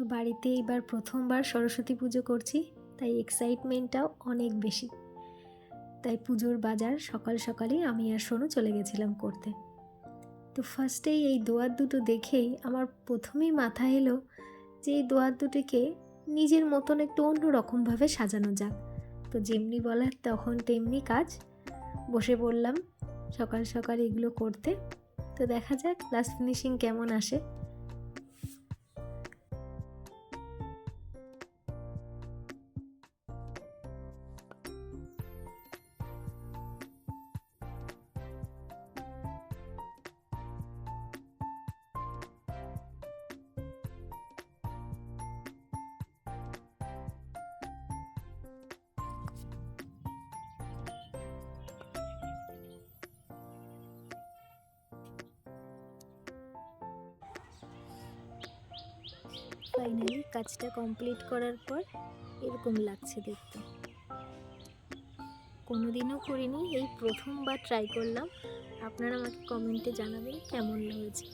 তো বাড়িতে এবার প্রথমবার সরস্বতী পুজো করছি, তাই এক্সাইটমেন্টটাও অনেক বেশি। তাই পুজোর বাজার সকাল সকালেই আমি আর সোনু চলে গেছিলাম করতে। তো ফার্স্টেই এই দোয়ার দুটো দেখেই আমার প্রথমেই মাথা এলো যে এই দোয়ার দুটিকে নিজের মতন একটু অন্য রকমভাবে সাজানো যাক। তো যেমনি বলার তখন তেমনি কাজ। বসে পড়লাম সকাল সকাল এগুলো করতে। তো দেখা যাক লাস্ট ফিনিশিং কেমন আসে। ফাইনালি কাজটা কমপ্লিট করার পর এরকম লাগছে দেখতে। কোনোদিনও করিনি, এই প্রথমবার ট্রাই করলাম। আপনারা আমাকে কমেন্টে জানাবেন কেমন হয়েছে